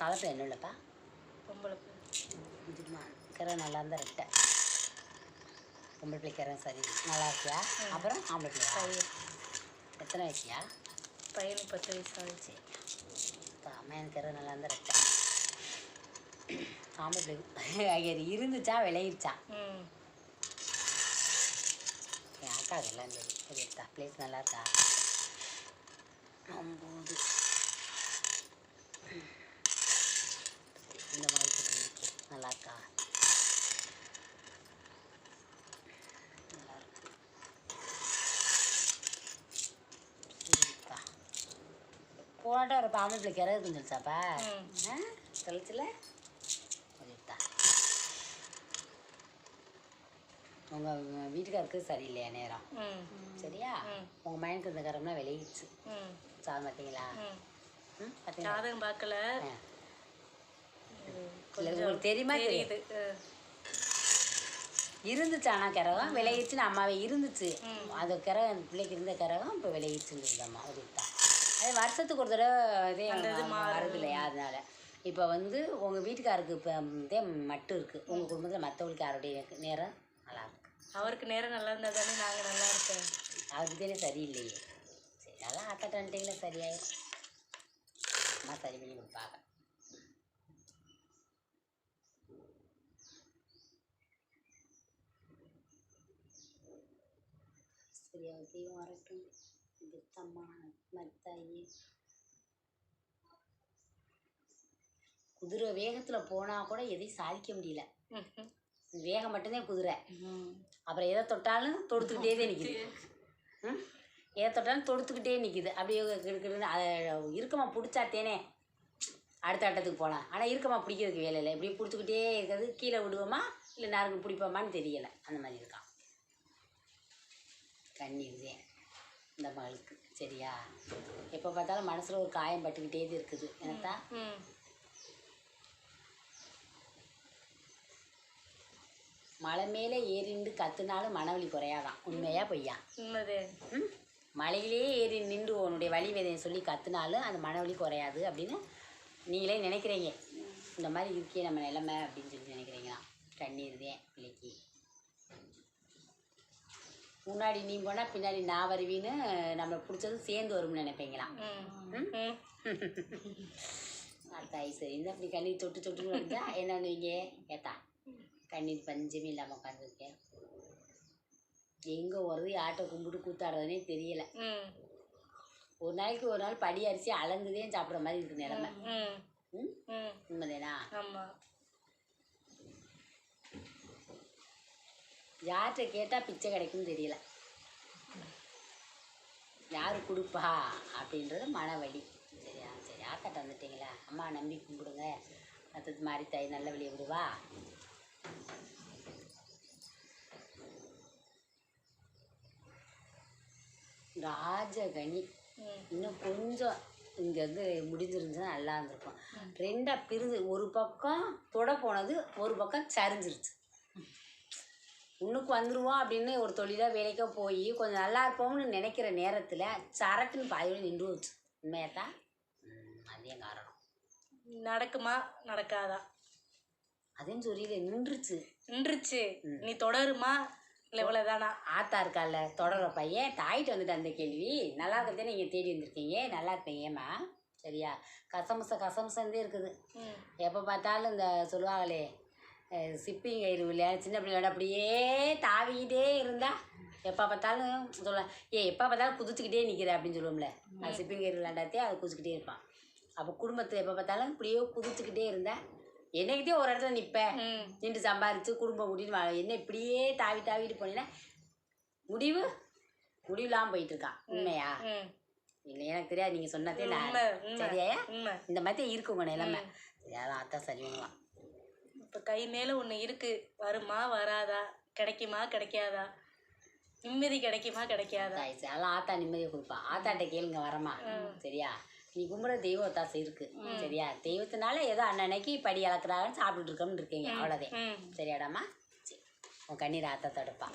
தலைப்பு என்ன இல்லைப்பா பொம்பளை பிள்ளை. இதுமா கரை நல்லா இருந்தால் ரெட்டை. பொம்பளை பிள்ளை கரை சரி. நல்லா இருக்கியா? அப்புறம் ஆம்பளை பையன். எத்தனை வயசியா? பையனுக்கு பத்து வயசு ஆச்சு இப்போ அம்மையன் கரை நல்லா இருந்தால் ரெட்டை. ஆம்பளை பிள்ளை இருந்துச்சா விளையிடுச்சா? ம். என் அக்காவுக்கு எல்லாம் தெரியும். சரி எடுத்தா. பிளேஸ் நல்லா இருக்கா? ஒம்பது இந்த மாதிரி சொல்லி இருக்கு. நல்லா இருக்கா நல்லா இருக்கு சரிப்பா போட்டோ ஒரு பாம்பு பிள்ளை கிறகு கழிச்சில் சரிப்பா உங்கள் வீட்டுக்காருக்கு சரியில்லையா நேரம்? சரியா. உங்கள் மைனுக்கு இந்த கரம்லாம் விளையிடுச்சு சாதம் பார்த்தீங்களா? ம். ம் பார்த்தீங்களா? ஜாதகம் பார்க்கல. உங்களுக்கு தெரியுமா தெரியுது. இருந்துச்சு ஆனால் கிரகம் விளையிடுச்சுன்னு அம்மாவே இருந்துச்சு. அது கிரகம் அந்த பிள்ளைக்கு இருந்த கிரகம் இப்போ விளையிடுச்சுன்னு அம்மா. அதுதான் அது வருஷத்துக்கு ஒரு தடவை இதே வருது இல்லையா? அதனால. இப்போ வந்து உங்கள் வீட்டுக்காருக்கு இப்போ இதே மட்டும் இருக்குது உங்கள் குடும்பத்தில் மற்றவங்களுக்கு யாருடைய நேரம் நல்லா இருக்கு? அவருக்கு நேரம் நல்லா இருந்தா தானே நாங்கள் நல்லா இருக்கோம் அதுக்கு தானே சரியில்லையே. சரி ஆத்தாட்ட வந்துட்டீங்களா சரியாயிடும் அம்மா சரி பண்ணி கொடுப்பாங்க. சரியா தெய்வம் வரட்டும். பெத்தம்மா மத்தாயி குதிரை வேகத்தில் போனால் கூட எதையும் சாதிக்க முடியல. வேகம் மட்டும்தான் குதிரை. அப்புறம் எதை தொட்டாலும் தொடுத்துக்கிட்டே தான் நிற்கிது எதை தொட்டாலும் தொடுத்துக்கிட்டே நிற்கிது அப்படியே கிடுக்கிடுன்னு அதை இறுக்கமாக பிடிச்சாத்தேனே அடுத்த ஆட்டத்துக்கு போகலாம். ஆனால் இறுக்கமாக பிடிக்கிறதுக்கு வேலை இல்லை. இப்படி பிடிச்சிக்கிட்டே இருக்கிறது கீழே விடுவோமா இல்லை நறுக்கு பிடிப்போமான்னு தெரியலை. அந்த மாதிரி இருக்கான். கண்ணீர் தான். இந்த மகளுக்கு சரியா? எப்போ பார்த்தாலும் மனசில் ஒரு காயம் பட்டுக்கிட்டே தான் இருக்குது. ம். மலை மேலே ஏறிண்டு கத்துனாலும் மனவழி குறையாதான். உண்மையா பொய்யா? உண்மைதே. ம்? மலையிலே ஏறி நின்று உன்னுடைய வழி வேதனையை சொல்லி கத்துனாலும் அந்த மனவழி குறையாது அப்படின்னு நீங்களே நினைக்கிறீங்க. இந்த மாதிரி இருக்கே நம்ம நிலைமை அப்படின்னு சொல்லி நினைக்கிறீங்களா? கண்ணீர் தான் பிள்ளைக்கு முன்னாடி நீ போனால் பின்னாடி நான் வருவின்னு நம்மளை பிடிச்சது சேர்ந்து வரும்னு நினைப்பீங்களாம் ம். ம்? தாய் சரி இந்த அப்படி கண்ணீர் தொட்டு தொட்டு வந்தா என்ன பண்ணுவீங்க ஏத்தா கண்ணீர் பஞ்சமே இல்லாமல் உட்காந்துருக்கேன் எங்கே வருது? ஆட்டை கும்பிட்டு கூத்தாடுறதுனே தெரியல. ஒரு நாளைக்கு ஒரு நாள் படி அரிசி அளந்துதே சாப்பிட்ற மாதிரி இருக்கு நிலமை. உண்மைதேனா? யார்கிட்ட கேட்டால் பிச்சை கிடைக்கும்னு தெரியல. யார் கொடுப்பா? அப்படின்றது மனவழி. சரியா சரி ஆத்தாட்ட வந்துட்டீங்களா? அம்மா நம்பி கும்பிடுங்க. அடுத்தது மாதிரி தாய் நல்ல வழியை விடுவா? ராஜகனி. இன்னும் கொஞ்சம் இங்கே வந்து முடிஞ்சிருந்துச்சுன்னா நல்லா இருந்திருக்கும். ரெண்டாக பிரிஞ்சு ஒரு பக்கம் தொட போனது ஒரு பக்கம் சரிஞ்சிருச்சு. உன்னுக்கு வந்துருவோம் அப்படின்னு ஒரு தொழிலாக வேலைக்கோ போய் கொஞ்சம் நல்லா இருப்போம்னு நினைக்கிற நேரத்தில் சரக்குன்னு பாயோட நின்று வச்சு. உண்மையாத்தான் அதே காரணம் நடக்குமா? நடக்காதா? அதையும் சொல்லியில நின்றுச்சு. நின்றுச்சு. நீ தொடருமா? இல்லை இவ்வளோதானா ஆத்தா இருக்கால தொடர பையன். தாயிட்டு வந்துட்டு அந்த கேள்வி. நல்லா இருக்கிறதே நீங்கள் தேடி வந்திருக்கீங்க. நல்லா இருப்பீங்கம்மா சரியா? கசமுச கசமுசந்தே இருக்குது. எப்போ பார்த்தாலும் இந்த சொல்லுவாங்களே சிப்பிங் கயிறு விளையாட சின்ன பிள்ளையோட அப்படியே தாவிக்கிட்டே இருந்தா எப்போ பார்த்தாலும் சொல்ல ஏ எப்போ பார்த்தாலும் குதிச்சுக்கிட்டே நிற்கிற அப்படின்னு சொல்லுவோம்ல. அது சிப்பிங் கயிறு விளையாண்டாத்தே அது குதிச்சுக்கிட்டே இருப்பான். அப்போ குடும்பத்தில் எப்போ பார்த்தாலும் இப்படியே குதிச்சுக்கிட்டே இருந்தா என்னைக்கிட்டே ஒரு இடத்துல நிற்பேன் நின்று சம்பாரித்து குடும்பம் கூட்டின்னு என்ன இப்படியே தாவி தாவிட்டு போனீங்கன்னா முடிவு முடிவில்லாமல் போயிட்டு இருக்கான் உண்மையா? இல்லை எனக்கு தெரியாது. நீங்கள் சொன்னதே நான் சரியா? இந்த மாதிரி இருக்கு உங்கள் நிலைமை அதான் அத்தான் சரி பண்ணுவான் இப்போ கை மேலே ஒன்று இருக்கு. வருமா வராதா? கிடைக்குமா கிடைக்காதா? நிம்மதி கிடைக்குமா கிடைக்காதா? அதெல்லாம் ஆத்தா நிம்மதியை கொடுப்பா. ஆத்தாட்ட கேளுங்க வரமா? சரியா? நீ கும்பிட தெய்வ ஒத்தாசை இருக்கு. சரியா? தெய்வத்தினால ஏதோ அன்னன்னைக்கு படி அளக்குறாங்கன்னு சாப்பிட்டுட்டு இருக்கோம்னு இருக்கீங்க. அவ்வளோதே. ம். சரியாடாம்மா? சரி. உன் கண்ணீர் ஆத்தா தடுப்பா?